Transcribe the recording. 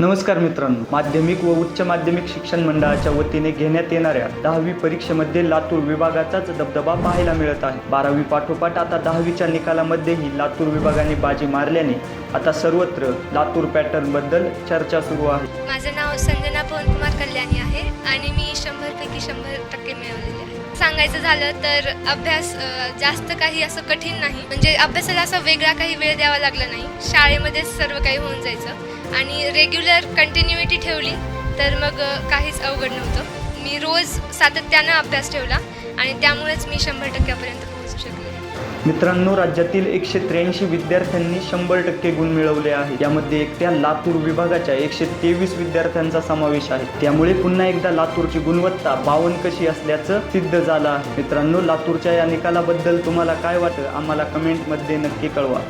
नमस्कार मित्रांनो माध्यमिक व उच्च माध्यमिक शिक्षण मंडळाच्या वतीने घेण्यात येणाऱ्या दहावी परीक्षेमध्ये लातूर विभागाचाच दबदबा पाहायला मिळत आहे. बारावी पाठोपाठ आता दहावीच्या निकालामध्येही लातूर विभागाने बाजी मारल्याने आता सर्वत्र लातूर पॅटर्नबद्दल चर्चा सुरू आहे. माझं नाव संजना पवनकुमार कल्याणी आहे आणि मी शंभरपैकी शंभर टक्के सांगायचं झालं तर अभ्यास जास्त काही असं कठीण नाही. म्हणजे अभ्यासाला असा वेगळा काही वेळ द्यावा लागला नाही. शाळेमध्येच सर्व काही होऊन जायचं. आणि रेग्युलर कंटिन्युटी ठेवली तर मग काहीच अवघड नव्हतं. मी रोज सातत्यानं अभ्यास ठेवला आणि त्यामुळेच मी शंभर टक्क्यापर्यंत पोहोचू शकले. मित्रांनो राज्यातील एकशे त्र्याऐंशी विद्यार्थ्यांनी शंभर टक्के गुण मिळवले आहे यामध्ये एकट्या लातूर विभागाच्या एकशे तेवीस विद्यार्थ्यांचा समावेश आहे. त्यामुळे पुन्हा एकदा लातूरची गुणवत्ता बावन कशी असल्याचं सिद्ध झालं आहे. मित्रांनो लातूरच्या या निकालाबद्दल तुम्हाला काय वाटतं? आम्हाला कमेंटमध्ये नक्की कळवा.